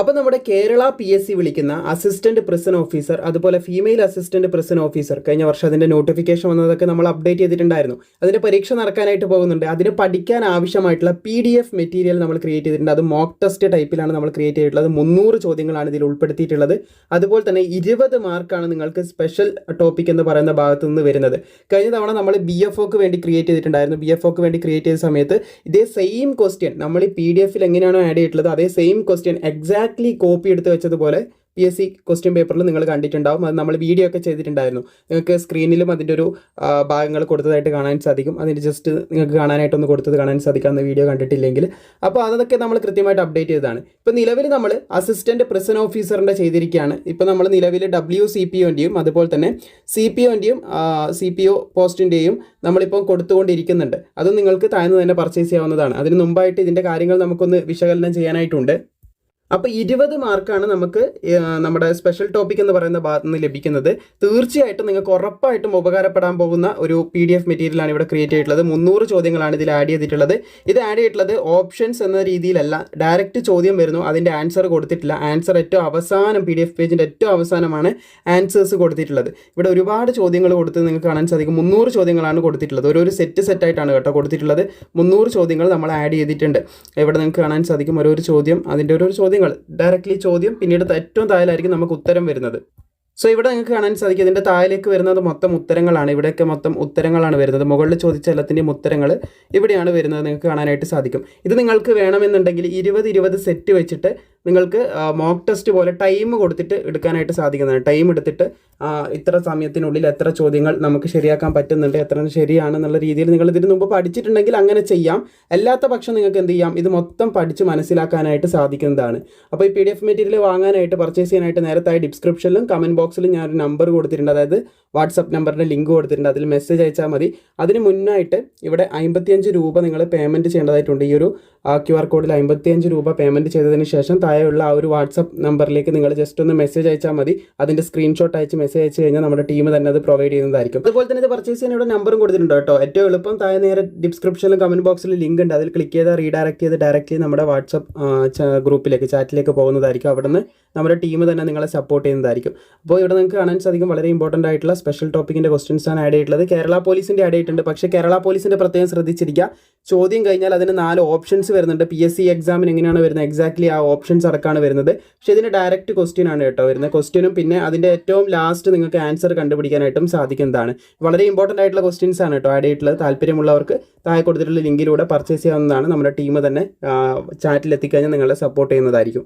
അപ്പോൾ നമ്മുടെ Kerala P S C വിളിക്കുന്ന അസിസ്റ്റന്റ് പ്രിസൺ ഓഫീസർ അതുപോലെ ഫീമെയിൽ അസിസ്റ്റന്റ് പ്രിസൺ ഓഫീസർ കഴിഞ്ഞ വർഷം അതിന്റെ നോട്ടിഫിക്കേഷൻ വന്നതൊക്കെ നമ്മൾ അപ്ഡേറ്റ് ചെയ്തിട്ടുണ്ടായിരുന്നു. അതിന്റെ പരീക്ഷ നടക്കാനായിട്ട് പോകുന്നുണ്ട്. അതിന് പഠിക്കാൻ ആവശ്യമായിട്ടുള്ള പി ഡി എഫ് മെറ്റീരിയൽ നമ്മൾ ക്രിയേറ്റ് ചെയ്തിട്ടുണ്ട്. അത് മോക്ക് ടെസ്റ്റ് ടൈപ്പിലാണ് നമ്മൾ ക്രിയേറ്റ് ചെയ്തിട്ടുള്ളത്. മുന്നൂറ് ചോദ്യങ്ങളാണ് ഇതിൽ ഉൾപ്പെടുത്തിയിട്ടുള്ളത്. അതുപോലെ തന്നെ ഇരുപത് മാർക്കാണ് നിങ്ങൾക്ക് സ്പെഷ്യൽ ടോപ്പിക് എന്ന് പറയുന്ന ഭാഗത്ത് നിന്ന് വരുന്നത്. കഴിഞ്ഞ തവണ നമ്മൾ ബി എഫ് ഒക്ക് വേണ്ടി ക്രിയേറ്റ് ചെയ്തിട്ടുണ്ടായിരുന്നു. ബി എഫ് ഒക്ക് വേണ്ടി ക്രിയേറ്റ് ചെയ്ത സമയത്ത് ഇതേ സെയിം ക്വസ്റ്റ്യൻ നമ്മൾ ഈ പി ഡി എഫിൽ എങ്ങനെയാണോ ആഡ് ചെയ്തിട്ടുള്ളത് അതേ സെയിം ക്വസ്റ്റ്യൻ എക്സാക്ട്ലി കോപ്പി എടുത്ത് വെച്ചതുപോലെ പി എസ് സി ക്വസ്റ്റ്യൻ പേപ്പറിൽ നിങ്ങൾ കണ്ടിട്ടുണ്ടാവും. അത് നമ്മൾ വീഡിയോ ഒക്കെ ചെയ്തിട്ടുണ്ടായിരുന്നു. നിങ്ങൾക്ക് സ്ക്രീനിലും അതിന്റെ ഒരു ഭാഗങ്ങൾ കൊടുത്തതായിട്ട് കാണാൻ സാധിക്കും. അതിന്റെ ജസ്റ്റ് നിങ്ങൾക്ക് കാണാനായിട്ടൊന്ന് കൊടുത്തത് കാണാൻ സാധിക്കാവുന്ന വീഡിയോ കണ്ടിട്ടില്ലെങ്കിൽ. അപ്പോൾ അതൊക്കെ നമ്മൾ കൃത്യമായിട്ട് അപ്ഡേറ്റ് ചെയ്തതാണ്. ഇപ്പോൾ നിലവിൽ നമ്മൾ അസിസ്റ്റന്റ് പ്രസൻ ഓഫീസറിന്റെ ചെയ്തിരിക്കുകയാണ്. ഇപ്പോൾ നമ്മൾ നിലവിൽ ഡബ്ല്യു സി പി ഒന്റെയും അതുപോലെ തന്നെ സി പി ഒന്റെയും സി പി ഒ പോസ്റ്റിന്റെയും നമ്മളിപ്പോൾ കൊടുത്തുകൊണ്ടിരിക്കുന്നുണ്ട്. അത് നിങ്ങൾക്ക് താഴ്ന്നു തന്നെ പർച്ചേസ് ചെയ്യാവുന്നതാണ്. അതിന് മുമ്പായിട്ട് ഇതിന്റെ കാര്യങ്ങൾ നമുക്കൊന്ന് വിശകലനം ചെയ്യാനായിട്ടുണ്ട്. അപ്പോൾ ഇരുപത് മാർക്കാണ് നമുക്ക് നമ്മുടെ സ്പെഷ്യൽ ടോപ്പിക് എന്ന് പറയുന്ന ഭാഗത്ത് നിന്ന് ലഭിക്കുന്നത്. തീർച്ചയായിട്ടും നിങ്ങൾക്ക് ഉറപ്പായിട്ടും ഉപകാരപ്പെടാൻ പോകുന്ന ഒരു പി ഡി എഫ് മെറ്റീരിയലാണ് ഇവിടെ ക്രിയേറ്റ് ചെയ്തിട്ടുള്ളത്. മുന്നൂറ് ചോദ്യങ്ങളാണ് ഇതിൽ ആഡ് ചെയ്തിട്ടുള്ളത്. ഇത് ആഡ് ചെയ്തിട്ടുള്ളത് ഓപ്ഷൻസ് എന്ന രീതിയിലല്ല. ഡയറക്റ്റ് ചോദ്യം വരുന്നു. അതിന്റെ ആൻസർ കൊടുത്തിട്ടില്ല. ആൻസർ ഏറ്റവും അവസാനം പി ഡി എഫ് പേജിന്റെ ഏറ്റവും അവസാനമാണ് ആൻസേഴ്സ് കൊടുത്തിട്ടുള്ളത്. ഇവിടെ ഒരുപാട് ചോദ്യങ്ങൾ കൊടുത്ത് നിങ്ങൾക്ക് കാണാൻ സാധിക്കും. മുന്നൂറ് ചോദ്യങ്ങളാണ് കൊടുത്തിട്ടുള്ളത്. ഓരോരു സെറ്റ് സെറ്റായിട്ടാണ് കേട്ടോ കൊടുത്തിട്ടുള്ളത്. മുന്നൂറ് ചോദ്യങ്ങൾ നമ്മൾ ആഡ് ചെയ്തിട്ടുണ്ട്. ഇവിടെ നിങ്ങൾക്ക് കാണാൻ സാധിക്കും ഓരോ ചോദ്യം. അതിന്റെ ഓരോ ചോദ്യങ്ങൾ ഡയറക്റ്റ്ലി ചോദ്യം പിന്നീട് ഏറ്റവും താഴെയായിരിക്കും നമുക്ക് ഉത്തരം വരുന്നത്. സോ ഇവിടെ നിങ്ങൾക്ക് കാണാൻ സാധിക്കും ഇതിന്റെ താഴേക്ക് വരുന്നത് മൊത്തം ഉത്തരങ്ങളാണ്. ഇവിടെയൊക്കെ മൊത്തം ഉത്തരങ്ങളാണ് വരുന്നത്. മുകളിൽ ചോദിച്ച എല്ലാത്തിന്റെയും ഉത്തരങ്ങൾ ഇവിടെയാണ് വരുന്നത് നിങ്ങൾക്ക് കാണാനായിട്ട് സാധിക്കും. ഇത് നിങ്ങൾക്ക് വേണമെന്നുണ്ടെങ്കിൽ ഇരുപത് ഇരുപത് സെറ്റ് വെച്ചിട്ട് നിങ്ങൾക്ക് മോക്ക് ടെസ്റ്റ് പോലെ ടൈം കൊടുത്തിട്ട് എടുക്കാനായിട്ട് സാധിക്കുന്നതാണ്. ടൈം എടുത്തിട്ട് ഇത്ര സമയത്തിനുള്ളിൽ എത്ര ചോദ്യങ്ങൾ നമുക്ക് ശരിയാക്കാൻ പറ്റുന്നുണ്ട് എത്ര ശരിയാണെന്നുള്ള രീതിയിൽ നിങ്ങൾ ഇതിന് മുമ്പ് പഠിച്ചിട്ടുണ്ടെങ്കിൽ അങ്ങനെ ചെയ്യാം. അല്ലാത്ത പക്ഷം നിങ്ങൾക്ക് എന്ത് ചെയ്യാം? ഇത് മൊത്തം പഠിച്ച് മനസ്സിലാക്കാനായിട്ട് സാധിക്കുന്നതാണ്. അപ്പോൾ ഈ പി ഡി എഫ് മെറ്റീരിയൽ വാങ്ങാനായിട്ട് പർച്ചേസ് ചെയ്യാനായിട്ട് നേരത്തായി ഡിസ്ക്രിപ്ഷനിലും കമന്റ് ബോക്സിലും ഞാൻ ഒരു നമ്പർ കൊടുത്തിട്ടുണ്ട്. അതായത് വാട്സപ്പ് നമ്പറിന്റെ ലിങ്ക് കൊടുത്തിട്ടുണ്ട്. അതിൽ മെസ്സേജ് അയച്ചാൽ മതി. അതിന് മുന്നായിട്ട് ഇവിടെ അമ്പത്തിയഞ്ച് രൂപ നിങ്ങൾ പേയ്മെന്റ് ചെയ്യേണ്ടതായിട്ടുണ്ട്. ഈ ഒരു ക്യു ആർ കോഡിൽ അമ്പത്തിയഞ്ച് രൂപ പേയ്മെന്റ് ചെയ്തതിന് ശേഷം താഴെയുള്ള ആ ഒരു വാട്സപ്പ് നമ്പറിലേക്ക് നിങ്ങൾ ജസ്റ്റ് ഒന്ന് മെസ്സേജ് അയച്ചാൽ മതി. അതിന്റെ സ്ക്രീൻഷോട്ട് അയച്ച് മെസ്സേജ് അയച്ച് കഴിഞ്ഞാൽ നമ്മുടെ ടീം തന്നെ അത് പ്രൊവൈഡ് ചെയ്യുന്നതായിരിക്കും. അതുപോലെ തന്നെ ഇത് പർച്ചേസ് ചെയ്യാൻ ഇവിടെ നമ്പറും കൊടുത്തിട്ടുണ്ട് കേട്ടോ. ഏറ്റവും എളുപ്പം താഴെ നേരെ ഡിസ്ക്രിപ്ഷനിലും കമന്റ് ബോക്സിലും ലിങ്ക് ഉണ്ട്. അതിൽ ക്ലിക്ക് ചെയ്താൽ റീഡയറക്ട് ചെയ്ത് ഡയറക്റ്റ്ലി നമ്മുടെ വാട്സപ്പ് ഗ്രൂപ്പിലേക്ക് ചാറ്റിലേക്ക് പോകുന്നതായിരിക്കും. അവിടെ നമ്മുടെ ടീം തന്നെ നിങ്ങളെ സപ്പോർട്ട് ചെയ്യുന്നതായിരിക്കും. അപ്പോൾ ഇവിടെ നിങ്ങൾക്ക് കാണാൻ സാധിക്കും വളരെ ഇമ്പോർട്ടന്റ് ആയിട്ടുള്ള സ്പെഷ്യൽ ടോപ്പിക്കിന്റെ ക്വസ്റ്റ്യൻസ് ആണ് ആഡ് ചെയ്തിട്ടുള്ളത്. കേരള പോലീസിന്റെ ആഡ് ചെയ്തിട്ടുണ്ട്. പക്ഷേ കേരള പോലീസിന്റെ പ്രത്യേകം ശ്രദ്ധിച്ചിരിക്കുക. ചോദ്യം കഴിഞ്ഞാൽ അതിന് നാല് ഓപ്ഷൻസ് വരുന്നുണ്ട്. പി എസ് സി എക്സാമിന് എങ്ങനെയാണ് വരുന്നത്? എക്സാക്ട്ലി ആ ഓപ്ഷൻസ് അടക്കമാണ് വരുന്നത്. പക്ഷേ ഇതിന് ഡയറക്റ്റ് ക്വസ്റ്റ്യൻ ആണ് കേട്ടോ വരുന്നത്. ക്വസ്റ്റ്യനും പിന്നെ അതിന്റെ ഏറ്റവും ലാസ്റ്റ് നിങ്ങൾക്ക് ആൻസർ കണ്ടുപിടിക്കാനായിട്ടും സാധിക്കുന്നതാണ്. വളരെ ഇമ്പോർട്ടന്റ് ആയിട്ടുള്ള ക്വസ്റ്റ്യൻസ് ആണ് കേട്ടോ ആഡ് ചെയ്തിട്ടുള്ളത്. താല്പര്യമുള്ളവർക്ക് താഴെ കൊടുത്തിട്ടുള്ള ലിങ്കിലൂടെ പർച്ചേസ് ചെയ്യാവുന്നതാണ്. നമ്മുടെ ടീം തന്നെ ചാറ്റിൽ എത്തിക്കഴിഞ്ഞാൽ നിങ്ങളെ സപ്പോർട്ട് ചെയ്യുന്നതായിരിക്കും.